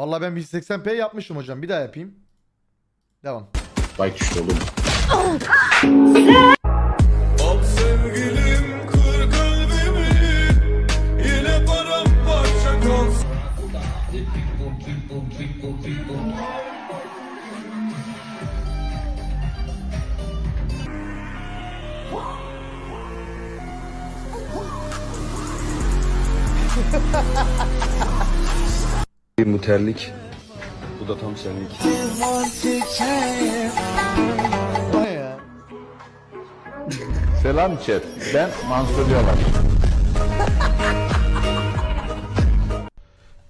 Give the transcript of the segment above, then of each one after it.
Vallahi ben 1080p yapmışım hocam. Bir daha yapayım. Devam. Bak işte oğlum. Bu terlik. Bu da tam senlik. Selam chat. Ben Mansur Yavaş.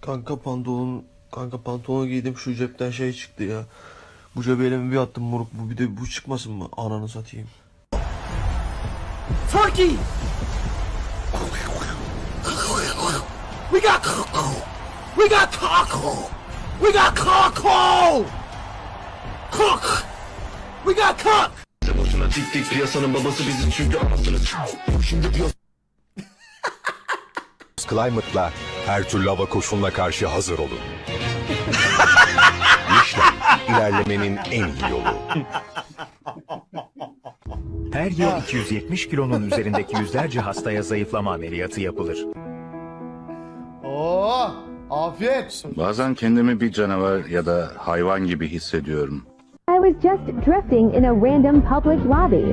Kanka pantolon kanka pantolon giydim şu cepten şey çıktı ya. Bu cebe elimi bir attım moruk bu bir de bu çıkmasın mı? Ananı satayım. Turkey! We got We got cock! We got cock! Cook! We got cock! Boşuna dik dik piyasanın babası biziz çünkü anasını Şimdi piyasa Climate'la her türlü hava koşuluna karşı hazır olun. Michelin, ilerlemenin en iyi yolu. Her yıl 270 kilonun üzerindeki yüzlerce hastaya zayıflama ameliyatı yapılır. Afiyet. Bazen kendimi bir canavar ya da hayvan gibi hissediyorum. I was just drifting in a random public lobby,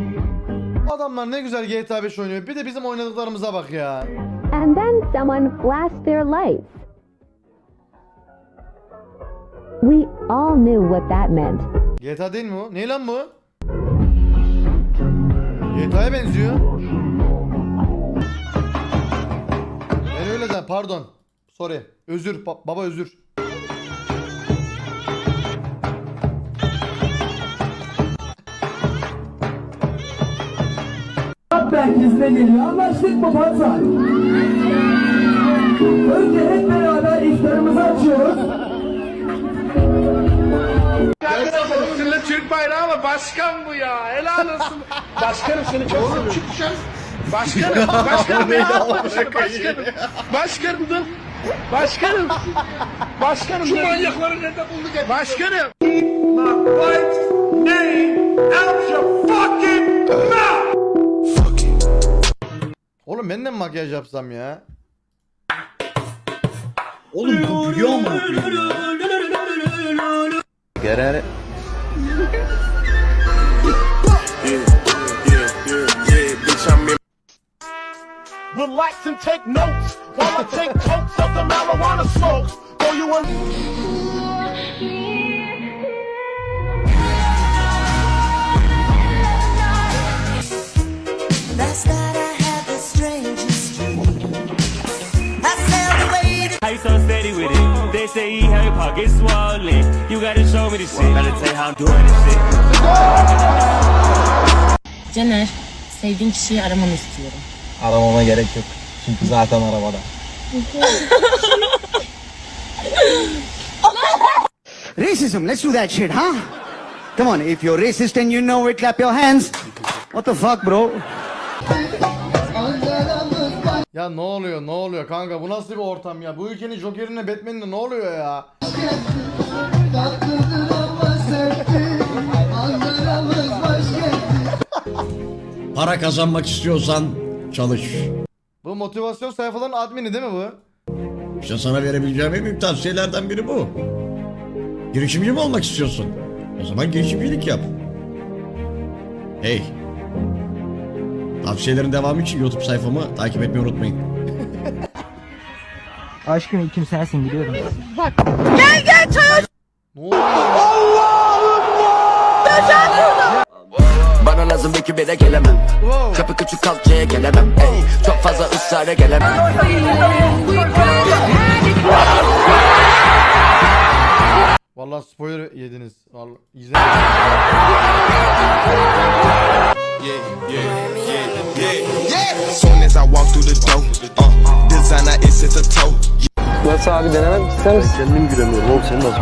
Adamlar ne güzel GTA 5 oynuyor. Bir de bizim oynadıklarımıza bak ya. and then someone flashed their lights. We all knew what that meant. GTA değil mi o? Ne lan bu? GTA'ya benziyor. Ben öyle de pardon. Sorry. Özür ba- baba özür. Merkezine geliyor. Anlaştık mı Patron? Önce hep beraber iftarımızı açıyoruz. Üstünde Türk bayrağı ama başkan bu ya helal olsun Başkanım seni çok seviyorum çık dışarı Başkanım, başkanım beni atma dışarı başkanım Başkanım dur Başkanım Başkanım Şu manyakları nerede bulduk hep Başkanım. My wife's name out your fucking mouth Oğlum ben de mi makyaj yapsam ya? Relax and take notes while I take totes of the marijuana smoke. Throw you a Last night I had the strangest dream. I sailed away to How you so steady with it? They say he have your pockets swollen. You gotta show me the shit. Gotta tell you how I'm doing this shit. Caner, sevdiğin kişiyi aramanı istiyorum. Aramama gerek yok. Çünkü zaten arabada. Racism, let's do that shit, huh? Come on, if you're racist and you know it, clap your hands. What the fuck, bro? Ya ne oluyor ne oluyor kanka bu nasıl bir ortam ya? Bu ülkenin Joker'ine Batman'ine ne oluyor ya? Para kazanmak istiyorsan çalış. Bu motivasyon sayfalarının admini değil mi bu? İşte sana verebileceğim en büyük tavsiyelerden biri bu. Girişimci mi olmak istiyorsun? O zaman girişimcilik yap. Hey. Tavsiyelerin devamı için YouTube sayfamı takip etmeyi unutmayın. Aşkım ilkim sensin biliyorum. Ne oluyor? Lazım belki bir de gelemem. Kapı küçük kalçaya gelemem. Ey, çok fazla ısrara gelemem. Vallahi spoiler yediniz. Vallahi izlemedim. Soon as I walk through the door, uh, designer is at the toe. Nasıl abi denemek ister misin? Kendim gülemiyorum oğlum senin nasıl?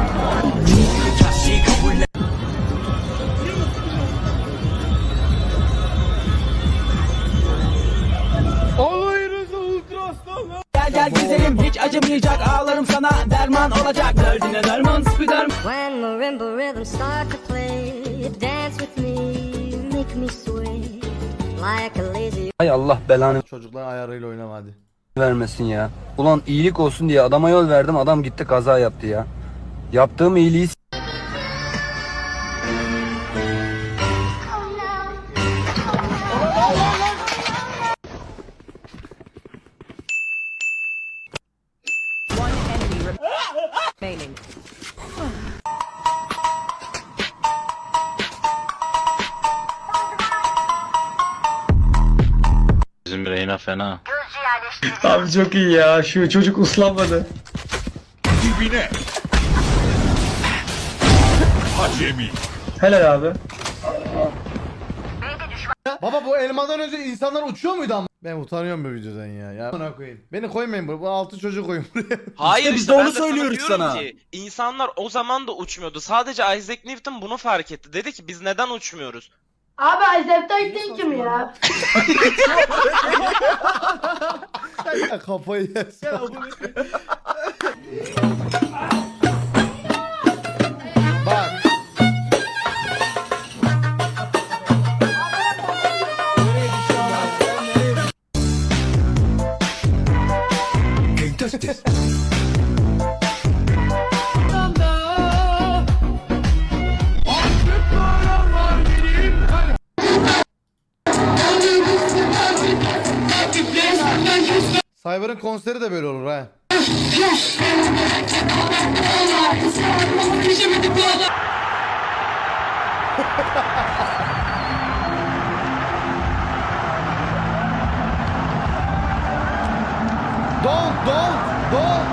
Gel güzelim hiç acımayacak ağlarım sana derman olacak derdine derman spider When marimba rhythms start to play, dance with me, make me sway like a lazy. Hay Allah belanı Çocuklar ayarıyla oynama hadi. vermesin ya. Ulan iyilik olsun diye adama yol verdim adam gitti kaza yaptı ya. Yaptığım iyiliği Bizim Reyna fena. Abi çok iyi ya. Şu çocuk uslanmadı. Dibine. Acemi. Helal abi. Baba bu elmadan önce insanlar uçuyor muydu ama? Ben utanıyorum bu videodan ya. Ya bana koyayım. Beni koymayın buraya. Bu altı çocuk koyun buraya. Hayır biz de ben onu söylüyoruz diyorum sana. Ki, insanlar o zaman da uçmuyordu. Sadece Isaac Newton bunu fark etti. Dedi ki biz neden uçmuyoruz? Abi Isaac Newton kim ya? Ya Kafayı yersin. Cyber'ın konseri de böyle olur ha. Don't, don't, don't.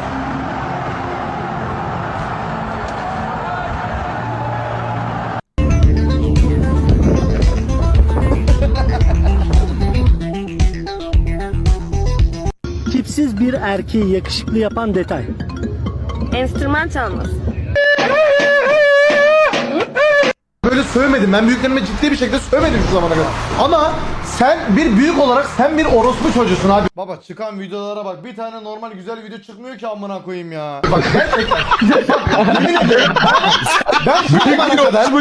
Tipsiz bir erkeği yakışıklı yapan detay. Enstrüman çalması. Böyle sövmedim. Ben büyüklerime ciddi bir şekilde sövmedim şu zamana kadar. Ama sen bir büyük olarak sen bir orospu çocuğusun abi. Baba çıkan videolara bak. Bir tane normal güzel video çıkmıyor ki amına koyayım ya. Bak gerçekten. Bak, yemin ederim. Ben şu zamana kadar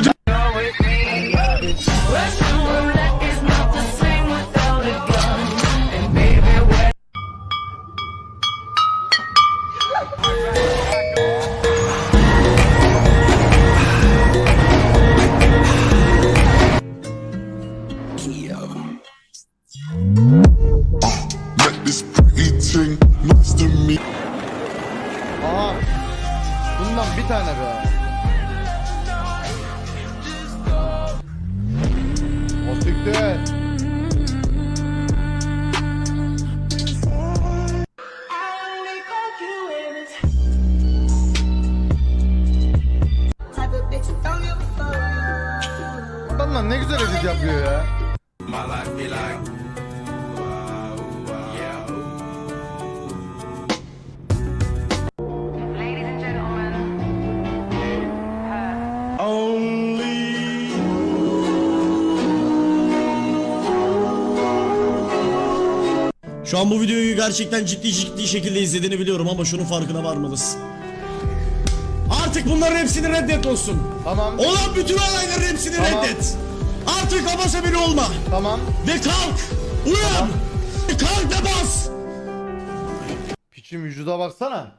Şu an bu videoyu gerçekten ciddi ciddi şekilde izlediğini biliyorum ama şunun farkına varmalısın. Artık bunların hepsini reddet olsun. Tamam. Olan bütün olayların hepsini Tamam. reddet. Artık abasa biri olma. Tamam. Ve kalk. Uyan. Ve Kalk ve bas. Piçin vücuda baksana.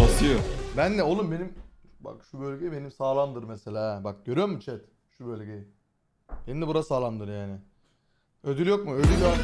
basıyor. Ben de oğlum benim bak şu bölge benim sağlamdır mesela. Bak görüyor musun chat? Şu bölgeyi. Benim de burası sağlamdır yani. Ödül yok mu? Ödül yok.